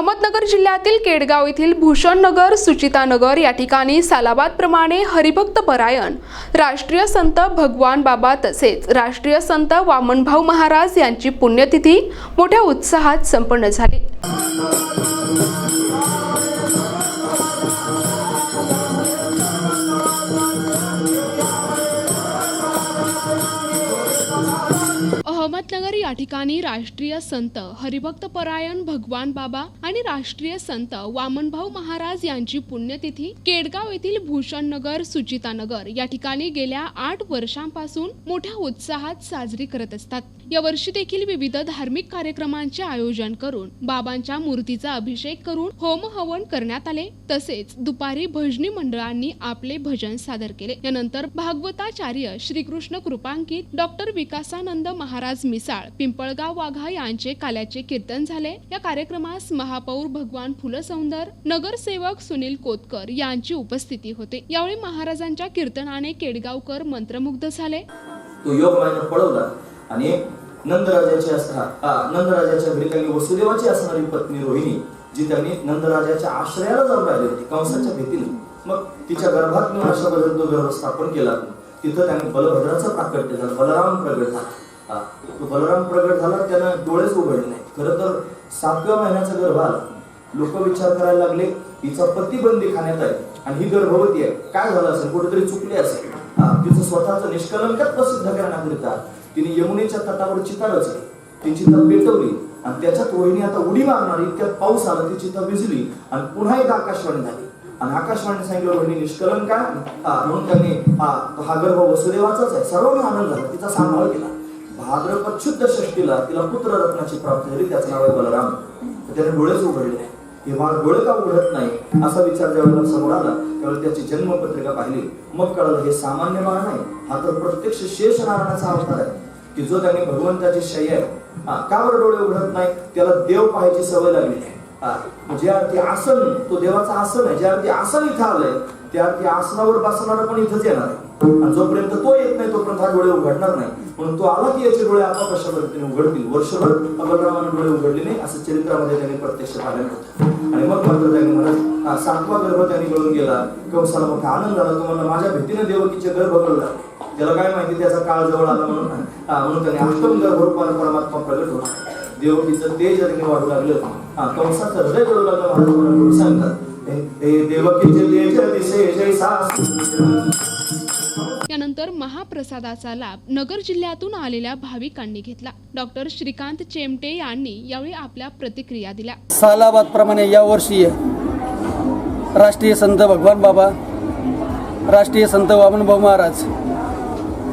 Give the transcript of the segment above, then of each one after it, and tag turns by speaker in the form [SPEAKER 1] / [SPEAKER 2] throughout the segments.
[SPEAKER 1] अहमदनगर जिल्ह्यातील केडगाव येथील भूषणनगर सुचितानगर या ठिकाणी सालाबादप्रमाणे हरिभक्त परायण. राष्ट्रीय संत भगवान बाबा तसेच राष्ट्रीय संत वामनभाऊ महाराज यांची पुण्यतिथी मोठ्या उत्साहात संपन्न झाली. ठिकाणी राष्ट्रीय संत हरिभक्त परायण भगवान बाबा आणि राष्ट्रीय संत वामनभाऊ महाराज यांची पुण्यतिथी केडगाव येथील भूषणनगर सुचितानगर या ठिकाणी गेल्या आठ वर्षांपासून मोठ्या उत्साहात साजरी करत असतात. यावर्षी देखील विविध धार्मिक कार्यक्रमांचे आयोजन करून बाबांच्या मूर्तीचा अभिषेक करून होम हवन करण्यात आले. तसेच दुपारी भजनी मंडळांनी आपले भजन सादर केले. यानंतर भागवताचार्य श्रीकृष्ण कृपांकित डॉक्टर विकासानंद महाराज मिसाळ पिंपळगाव वाघा यांचे काल्याचे कीर्तन झाले. या कार्यक्रमास महापौर भगवान फुलसौंदर नगरसेवक सुनील कोतकर यांची उपस्थिती होते. यावेळी महाराजांच्या कीर्तनाने केडगावकर मंत्रमुग्ध झाले.
[SPEAKER 2] तो योग पळवला आणि नंदराजाची असणार नंदराजाच्या घरी त्यांनी वसुदेवाची असणारी पत्नी रोहिणी जी त्यांनी नंदराजाच्या आश्रयाला जाऊन राहिली होती कंसाच्या भीतीने मग तिच्या गर्भात अशा बदल तो गर्भ स्थापन केला. तिथं त्याने बलभद्राचं प्राकट्य झालं बलराम प्रगट झाला. तो बलराम प्रगट झाला त्यानं डोळेच उघडले नाही खरं तर सातव्या महिन्याचा गर्भ आला. लोक विचार करायला लागले हिचा पती बंदी खाण्यात आहे आणि ही गर्भवती आहे. काय झालं असेल? कुठेतरी चुकली असेल. तिचं स्वतःचं निष्कलंकच प्रसिद्ध करण्याकरिता तिने यमुनेच्या तटावर चिता रचली ती चिता पेटवली आणि त्याच्यात रोहिणी आता उडी मारणार इतक्यात पाऊस आला ती चिता भिजली आणि पुन्हा एकदा आकाशवाणी झाली. आणि आकाशवाणी सांगितलं रोहिणी निष्कलंक आहे. म्हणून त्यांनी हा गर्भ वसुदेवाचाच आहे. सर्वांना आनंद झाला. तिचा सांभाळ केला. भाद्रपद शुद्ध षष्टीला तिला पुत्र रत्नाची प्राप्ती झाली. त्याचं नाव आहे बलराम. त्याने डोळेच उघडले किंवा हे डोळे का उघडत नाही असा विचार ज्यावेळेला समोर आला त्यावेळेला त्याची जन्मपत्रिका पाहिली. मग कळलं हे सामान्य बाळ नाही हा तर प्रत्यक्ष शेष नारायणाचा अवतार आहे. की जो त्याने भगवंताची शय्य आहे. का बरं डोळे उघडत नाही? त्याला देव पाहायची सवय लागली. आहे ज्या अर्थी आसन तो देवाचा आसन आहे ज्या अर्थी आसन इथं आलंय त्या अर्थी आसनावर बसणारा पण इथंच येणार आहे. आणि जोपर्यंत तो येत नाही तोपर्यंत हा डोळे उघडणार नाही. म्हणून तो आला की याचे डोळे आपोआप कशा पद्धतीने उघडतील? वर्षभर बलरामाने डोळे उघडले नाही असं चरित्रामध्ये त्यांनी प्रत्यक्ष पाहिलं होतं आणि मग मात्र त्यांनी म्हणत सातवा गर्भ त्यांनी मिळून गेला. कंसाला मोठा आनंद झाला तुम्हाला माझ्या भीतीने देवकीचे गर्भ कळला त्याला काय माहिती त्याचा काळ जवळ आला म्हणून म्हणून त्याने अष्टम गर्भरूपाने परमात्मा प्रगट होता देवकीचं तेज त्यांनी वाढू लागलं हा कंसाचं हृदय कळू लागलं. महाराज सांगतात देवकीचे तेज दिसे जैसा
[SPEAKER 1] यानंतर महाप्रसादाचा लाभ नगर जिल्ह्यातून आलेल्या भाविकांनी घेतला. डॉक्टर श्रीकांत चेमटे यांनी यावेळी आपल्या प्रतिक्रिया दिल्या.
[SPEAKER 3] सालाबादप्रमाणे यावर्षी राष्ट्रीय संत भगवान बाबा राष्ट्रीय संत वामनभाऊ महाराज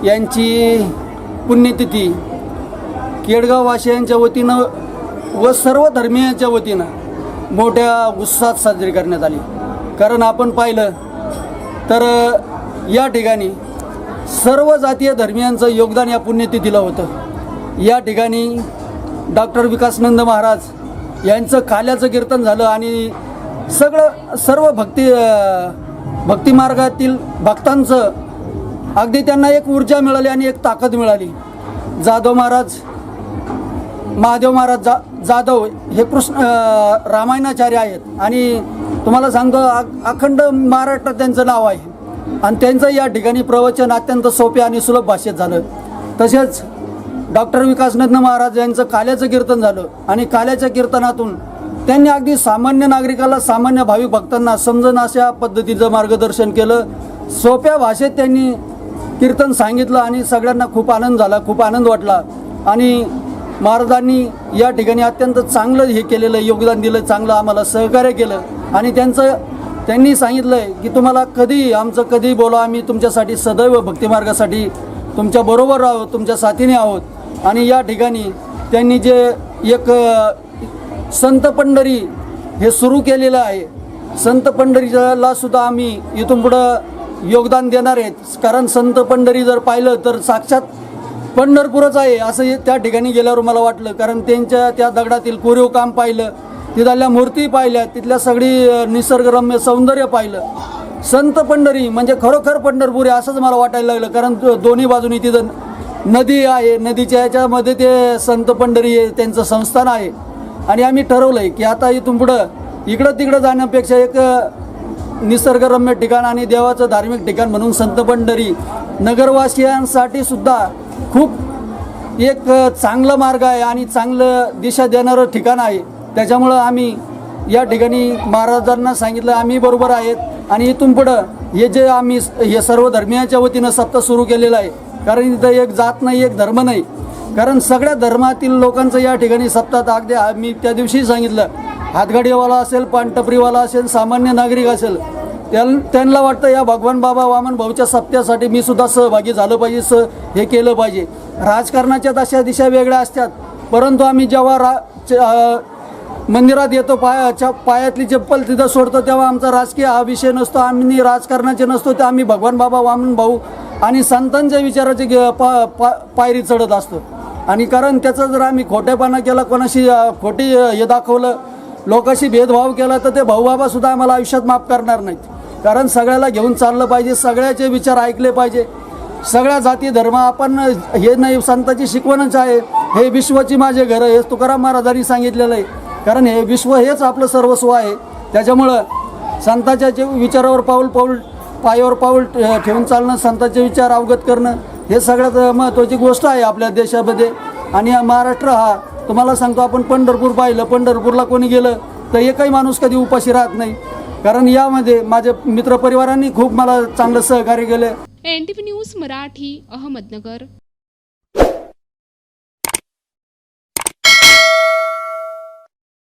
[SPEAKER 3] यांची पुण्यतिथी केडगाव वाशियांच्या वतीनं व सर्व धर्मियांच्या वतीनं मोठ्या उत्साहात साजरी करण्यात आली. कारण आपण पाहिलं तर या ठिकाणी सर्व जातीय धर्मियांचं योगदान या पुण्यतिथीला होतं. या ठिकाणी डॉक्टर विकासनंद महाराज यांचं काल्याचं कीर्तन झालं आणि सगळं सर्व भक्ती भक्तिमार्गातील भक्तांचं अगदी त्यांना एक ऊर्जा मिळाली आणि एक ताकद मिळाली. जाधव महाराज महादेव महाराज जा जाधव हे कृष्ण रामायणाचार्य आहेत आणि तुम्हाला सांगतो अखंड महाराष्ट्रात त्यांचं नाव आहे. आणि त्यांचं या ठिकाणी प्रवचन अत्यंत सोपे आणि सुलभ भाषेत झालं. तसेच डॉक्टर विकासनंद महाराज यांचं काल्याचं कीर्तन झालं आणि काल्याच्या कीर्तनातून त्यांनी अगदी सामान्य नागरिकाला सामान्य भाविक भक्तांना समजण अशा पद्धतीचं मार्गदर्शन केलं. सोप्या भाषेत त्यांनी कीर्तन सांगितलं आणि सगळ्यांना खूप आनंद झाला खूप आनंद वाटला. आणि महाराजांनी या ठिकाणी अत्यंत चांगलं हे केलेलं योगदान दिलं चांगलं आम्हाला सहकार्य केलं. आणि त्यांचं त्यांनी सांगितलंय की तुम्हाला कधी आमचं कधी बोला आम्ही तुमच्यासाठी सदैव भक्तिमार्गासाठी तुमच्या बरोबर आहोत तुमच्या साथीने आहोत. आणि या ठिकाणी त्यांनी जे एक संत पंढरी हे सुरू केलेलं आहे. संत पंढरीला सुद्धा आम्ही इथून पुढं योगदान देणार आहेत. कारण संत पंढरी जर पाहिलं तर साक्षात पंढरपूरच आहे असं त्या ठिकाणी गेल्यावर मला वाटलं. कारण त्यांच्या त्या दगडातील कोरीव काम पाहिलं. तिथल्या मूर्ती पाहिल्या तिथल्या सगळी निसर्गरम्य सौंदर्य पाहिलं. संत पंढरी म्हणजे खरोखर पंढरपूर आहे असंच मला वाटायला लागलं कारण दोन्ही बाजूनी तिथं नदी आहे. नदीच्या याच्यामध्ये ते संत पंढरी आहे त्यांचं संस्थान आहे. आणि आम्ही ठरवलं आहे की आता इथून पुढं इकडं तिकडं जाण्यापेक्षा एक निसर्गरम्य ठिकाण आणि देवाचं धार्मिक ठिकाण म्हणून संत पंढरी नगरवासियांसाठी सुद्धा खूप एक चांगला मार्ग आहे आणि चांगलं दिशा देणारं ठिकाण आहे. त्याच्यामुळं आम्ही या ठिकाणी महाराजांना सांगितलं आम्ही बरोबर आहेत. आणि इथून पुढं हे जे आम्ही हे सर्व धर्मियाच्या वतीनं सप्ताह सुरू केलेलं आहे कारण इथं एक जात नाही एक धर्म नाही. कारण सगळ्या धर्मातील लोकांचं या ठिकाणी सप्ताह अगदी मी त्या दिवशी सांगितलं. हातगाडीवाला असेल पानटपरीवाला असेल सामान्य नागरिक असेल त्यां त्यांना वाटतं या भगवान बाबा वामन भाऊच्या सप्त्यासाठी मी सुद्धा सहभागी झालं पाहिजे स हे केलं पाहिजे. राजकारणाच्या दशा दिशा वेगळ्या असतात. परंतु आम्ही जेव्हा रा च- मंदिरात येतो पायाच्या पायातली चप्पल तिथं सोडतो तेव्हा आमचा राजकीय हा विषय नसतो आम्ही राजकारणाचे नसतो ते आम्ही भगवान बाबा वामन भाऊ आणि संतांच्या विचाराची पा पा पायरी चढत असतो. आणि कारण त्याचा जर आम्ही खोटेपणा केला कोणाशी खोटी हे दाखवलं लोकांशी भेदभाव केला तर ते भाऊबाबासुद्धा आम्हाला आयुष्यात माफ करणार नाहीत. कारण सगळ्याला घेऊन चाललं पाहिजे सगळ्याचे विचार ऐकले पाहिजे. सगळ्या जाती धर्म आपण हे नाही संताची शिकवणच आहे. हे विश्वाची माझे घर हे तुकाराम महाराजांनी सांगितलेलं आहे. कारण हे विश्व हेच आपलं सर्वस्व आहे. त्याच्यामुळं संताच्या जे विचारावर पाऊल पाऊल पायावर पाऊल ठेवून चालणं संतांचे विचार अवगत करणं हे सगळ्यात महत्त्वाची गोष्ट आहे आपल्या देशामध्ये. आणि हा महाराष्ट्र हा तुम्हाला सांगतो आपण पंढरपूर पाहिलं पंढरपूरला कोणी गेलं तर एकही माणूस कधी उपाशी राहत नाही. कारण यामध्ये माझ्या मित्रपरिवारांनी खूप मला चांगलं सहकार्य केलं.
[SPEAKER 1] N T V news Marathi Ahmednagar.